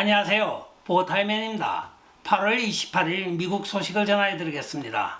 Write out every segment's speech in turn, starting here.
안녕하세요. 보타이맨입니다. 8월 28일 미국 소식을 전해드리겠습니다.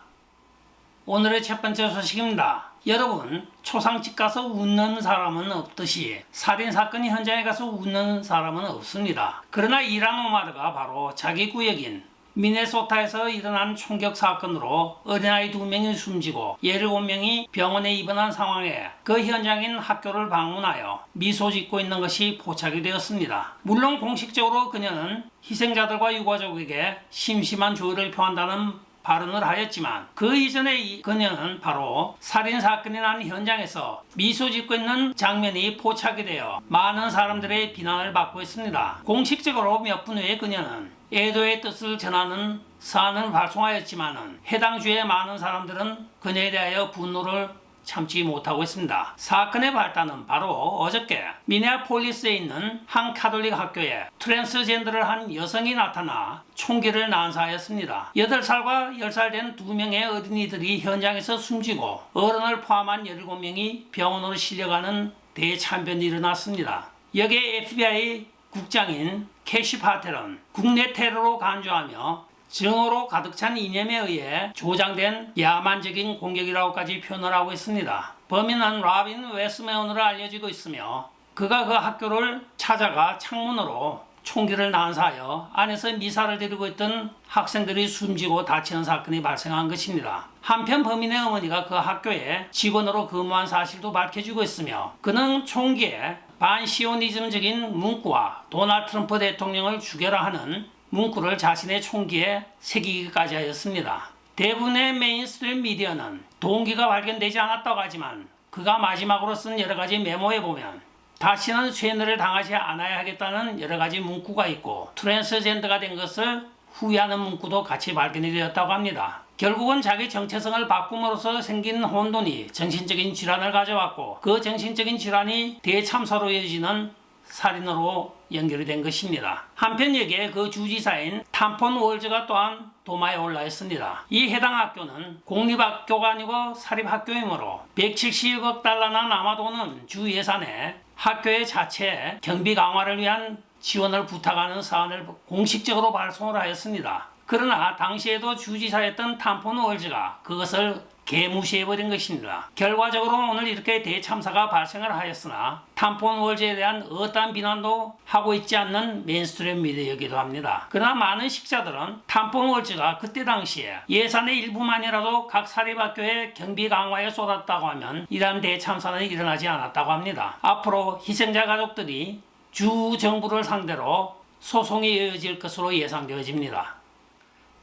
오늘의 첫 번째 소식입니다. 여러분, 초상집 가서 웃는 사람은 없듯이 살인사건이 현장에 가서 웃는 사람은 없습니다. 그러나 이란 오마르가 바로 자기 구역인 미네소타에서 일어난 총격 사건으로 어린아이 두 명이 숨지고 17명이 병원에 입원한 상황에 그 현장인 학교를 방문하여 미소 짓고 있는 것이 포착이 되었습니다. 물론 공식적으로 그녀는 희생자들과 유가족에게 심심한 조의를 표한다는 발언을 하였지만 그 이전에 이- 그녀는 바로 살인 사건이 난 현장에서 미소 짓고 있는 장면이 포착이 되어 많은 사람들의 비난을 받고 있습니다. 공식적으로 몇 분 후에 그녀는 애도의 뜻을 전하는 사안을 발송하였지만은 해당 주의 많은 사람들은 그녀에 대하여 분노를 참지 못하고 있습니다. 사건의 발단은 바로 어저께 미네아폴리스에 있는 한 카톨릭 학교에 트랜스젠더를 한 여성이 나타나 총기를 난사하였습니다. 8살과 10살 된 두 명의 어린이들이 현장에서 숨지고 어른을 포함한 17명이 병원으로 실려가는 대참변이 일어났습니다. 여기에 FBI 국장인 캐시 파텔은 국내 테러로 간주하며 증오로 가득 찬 이념에 의해 조장된 야만적인 공격이라고까지 표현을 하고 있습니다. 범인은 라빈 웨스메온으로 알려지고 있으며 그가 그 학교를 찾아가 창문으로 총기를 난사하여 안에서 미사를 드리고 있던 학생들이 숨지고 다치는 사건이 발생한 것입니다. 한편 범인의 어머니가 그 학교에 직원으로 근무한 사실도 밝혀지고 있으며 그는 총기에 반시오니즘적인 문구와 도널드 트럼프 대통령을 죽여라 하는 문구를 자신의 총기에 새기기까지 하였습니다. 대부분의 메인스트림 미디어는 동기가 발견되지 않았다고 하지만 그가 마지막으로 쓴 여러 가지 메모에 보면 다시는 쇠뇌를 당하지 않아야 하겠다는 여러 가지 문구가 있고 트랜스젠더가 된 것을 후회하는 문구도 같이 발견이 되었다고 합니다. 결국은 자기 정체성을 바꿈으로써 생긴 혼돈이 정신적인 질환을 가져왔고 그 정신적인 질환이 대참사로 이어지는 살인으로 연결이 된 것입니다. 한편 여기에 그 주지사인 탐폰 월즈가 또한 도마에 올라 있습니다. 이 해당 학교는 공립학교가 아니고 사립학교이므로 170억 달러나 남아도는 주 예산에 학교의 자체 경비 강화를 위한 지원을 부탁하는 사안을 공식적으로 발송을 하였습니다. 그러나 당시에도 주지사였던 탐폰 월즈가 그것을 개무시해버린 것입니다. 결과적으로 오늘 이렇게 대참사가 발생을 하였으나 탐폰 월즈에 대한 어떠한 비난도 하고 있지 않는 메인스트림 미디어이기도 합니다. 그러나 많은 식자들은 탐폰 월즈가 그때 당시에 예산의 일부만이라도 각 사립학교의 경비 강화에 쏟았다고 하면 이러한 대참사는 일어나지 않았다고 합니다. 앞으로 희생자 가족들이 주 정부를 상대로 소송이 이어질 것으로 예상되어집니다.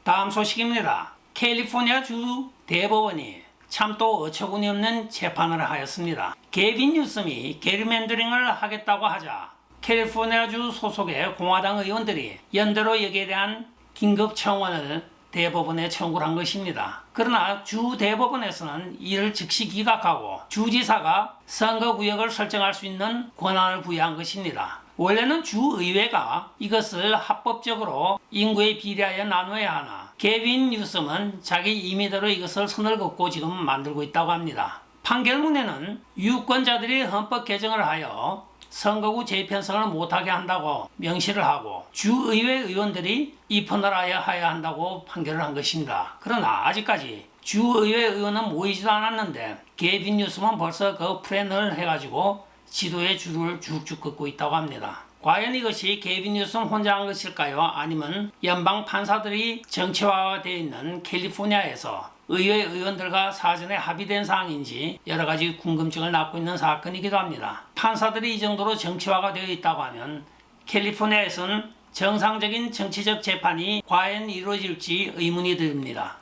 다음 소식입니다. 캘리포니아 주 대법원이 참 또 어처구니 없는 재판을 하였습니다. 게빈 뉴섬이 게리맨더링을 하겠다고 하자 캘리포니아주 소속의 공화당 의원들이 연대로 여기에 대한 긴급 청원을 대법원에 청구를 한 것입니다. 그러나 주 대법원에서는 이를 즉시 기각하고 주지사가 선거구역을 설정할 수 있는 권한을 부여한 것입니다. 원래는 주의회가 이것을 합법적으로 인구에 비례하여 나누어야 하나 개빈 뉴섬은 자기 임의대로 이것을 선을 긋고 지금 만들고 있다고 합니다. 판결문에는 유권자들이 헌법 개정을 하여 선거구 재편성을 못하게 한다고 명시를 하고 주의회 의원들이 입헌을 하여 해야 한다고 판결을 한 것입니다. 그러나 아직까지 주의회 의원은 모이지도 않았는데 개빈 뉴스만 벌써 그 플랜을 해가지고 지도의 줄을 쭉쭉 긋고 있다고 합니다. 과연 이것이 개빈 뉴스 혼자 한 것일까요? 아니면 연방 판사들이 정치화되어 있는 캘리포니아에서 의회 의원들과 사전에 합의된 사항인지 여러 가지 궁금증을 낳고 있는 사건이기도 합니다. 판사들이 이 정도로 정치화가 되어 있다고 하면 캘리포니아에서는 정상적인 정치적 재판이 과연 이루어질지 의문이 듭니다.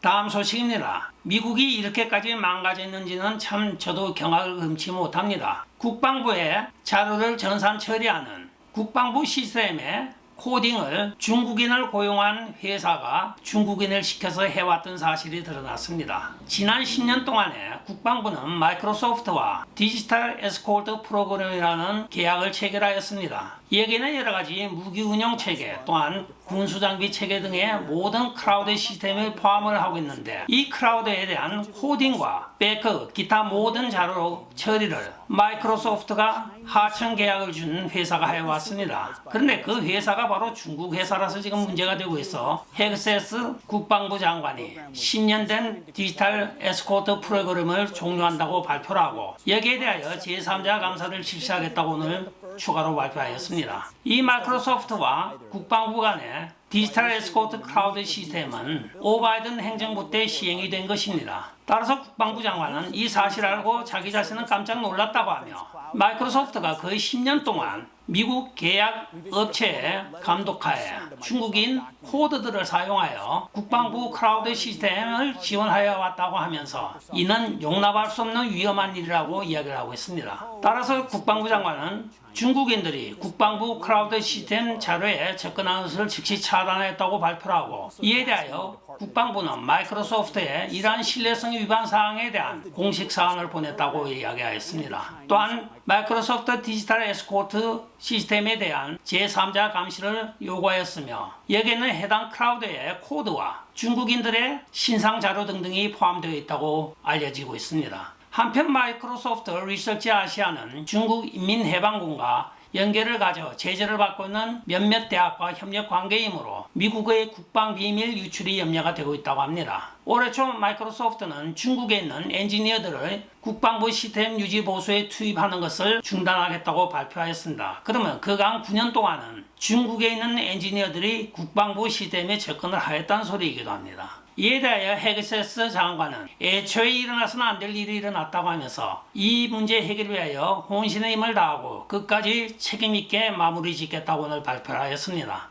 다음 소식입니다. 미국이 이렇게까지 망가져 있는지는 참 저도 경악을 금치 못합니다. 국방부에 자료를 전산 처리하는 국방부 시스템에 코딩을 중국인을 고용한 회사가 중국인을 시켜서 해왔던 사실이 드러났습니다. 지난 10년 동안에 국방부는 마이크로소프트와 디지털 에스코트 프로그램이라는 계약을 체결하였습니다. 여기는 여러 가지 무기 운영 체계 또한 군수 장비 체계 등의 모든 크라우드 시스템을 포함을 하고 있는데 이 크라우드에 대한 코딩과 백업 기타 모든 자료 처리를 마이크로소프트가 하청 계약을 준 회사가 해왔습니다. 그런데 그 회사가 바로 중국 회사라서 지금 문제가 되고 있어 헥세스 국방부 장관이 10년 된 디지털 에스코트 프로그램을 종료한다고 발표를 하고 여기에 대하여 제3자 감사를 실시하겠다고 오늘 추가로 발표하였습니다. 이 마이크로소프트와 국방부 간의 디지털 에스코트 클라우드 시스템은 오바이든 행정부 때 시행이 된 것입니다. 따라서 국방부 장관은 이 사실을 알고 자기 자신은 깜짝 놀랐다고 하며 마이크로소프트가 거의 10년 동안 미국 계약 업체의 감독하에 중국인 코드들을 사용하여 국방부 클라우드 시스템을 지원하여 왔다고 하면서 이는 용납할 수 없는 위험한 일이라고 이야기를 하고 있습니다. 따라서 국방부 장관은 중국인들이 국방부 클라우드 시스템 자료에 접근하는 것을 즉시 차단했다고 발표를 하고 이에 대하여 국방부는 마이크로소프트에 이러한 신뢰성 위반 사항에 대한 공식 사항을 보냈다고 이야기하였습니다. 또한 마이크로소프트 디지털 에스코트 시스템에 대한 제3자 감시를 요구하였으며 여기에는 해당 클라우드의 코드와 중국인들의 신상 자료 등등이 포함되어 있다고 알려지고 있습니다. 한편 마이크로소프트 리서치 아시아는 중국 인민해방군과 연계를 가져 제재를 받고 있는 몇몇 대학과 협력 관계이므로 미국의 국방 비밀 유출이 염려가 되고 있다고 합니다. 올해 초 마이크로소프트는 중국에 있는 엔지니어들을 국방부 시스템 유지 보수에 투입하는 것을 중단하겠다고 발표하였습니다. 그러면 그간 9년 동안은 중국에 있는 엔지니어들이 국방부 시스템에 접근을 하였다는 소리이기도 합니다. 이에 대하여 헤그세스 장관은 애초에 일어나서는 안 될 일이 일어났다고 하면서 이 문제 해결을 위하여 혼신의 힘을 다하고 끝까지 책임있게 마무리 짓겠다고 오늘 발표를 하였습니다.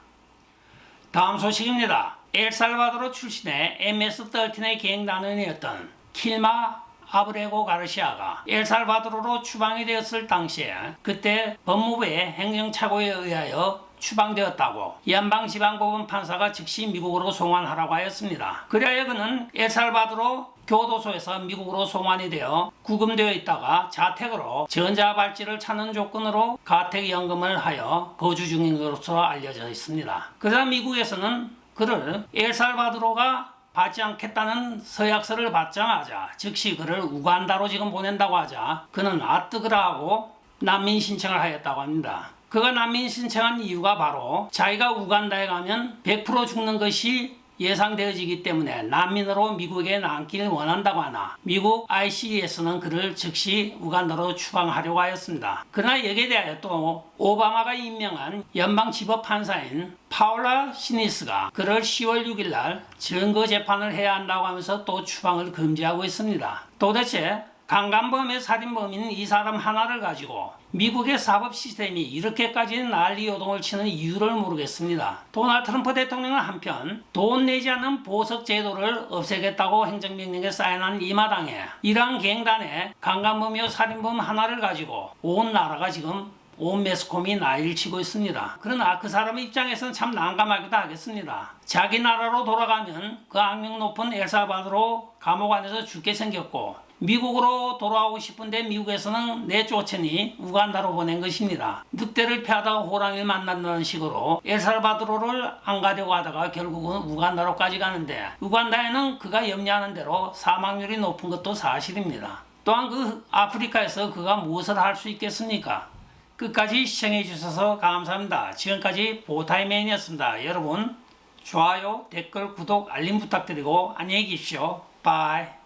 다음 소식입니다. 엘살바도르 출신의 MS-13의 계획단원이었던 킬마 아브레고 가르시아가 엘살바도르로 추방이 되었을 당시에 그때 법무부의 행정착오에 의하여 추방되었다고 연방지방법원 판사가 즉시 미국으로 송환하라고 하였습니다. 그리하여 그는 엘살바도르 교도소에서 미국으로 송환이 되어 구금되어 있다가 자택으로 전자발찌를 찾는 조건으로 가택연금을 하여 거주 중인 것으로 알려져 있습니다. 그러나 미국에서는 그를 엘살바도르가 받지 않겠다는 서약서를 받자마자 즉시 그를 우간다로 지금 보낸다고 하자 그는 아뜨그라 하고 난민 신청을 하였다고 합니다. 그가 난민 신청한 이유가 바로 자기가 우간다에 가면 100% 죽는 것이 예상되어지기 때문에 난민으로 미국에 남기를 원한다고 하나 미국 ICE에서는 그를 즉시 우간다로 추방하려고 하였습니다. 그러나 여기에 대하여 또 오바마가 임명한 연방지법 판사인 파울라 시니스가 그를 10월 6일 날 증거 재판을 해야 한다고 하면서 또 추방을 금지하고 있습니다. 도대체 강간범의 살인범인 이 사람 하나를 가지고 미국의 사법 시스템이 이렇게까지 난리 요동을 치는 이유를 모르겠습니다. 도널드 트럼프 대통령은 한편 돈 내지 않는 보석 제도를 없애겠다고 행정명령에 사인한 이 마당에 이러한 갱단의 강간범이요 살인범 하나를 가지고 온 나라가 지금 온 매스컴이 난리를 치고 있습니다. 그러나 그 사람 입장에서는 참 난감하기도 하겠습니다. 자기 나라로 돌아가면 그 악명 높은 엘사바드로 감옥 안에서 죽게 생겼고 미국으로 돌아오고 싶은데 미국에서는 내쫓으니 우간다로 보낸 것입니다. 늑대를 피하다가 호랑이를 만난다는 식으로 엘살바도르를 안 가려고 하다가 결국은 우간다로까지 가는데 우간다에는 그가 염려하는 대로 사망률이 높은 것도 사실입니다. 또한 그 아프리카에서 그가 무엇을 할 수 있겠습니까? 끝까지 시청해 주셔서 감사합니다. 지금까지 보타이맨이었습니다. 여러분 좋아요, 댓글, 구독, 알림 부탁드리고 안녕히 계십시오. 바이.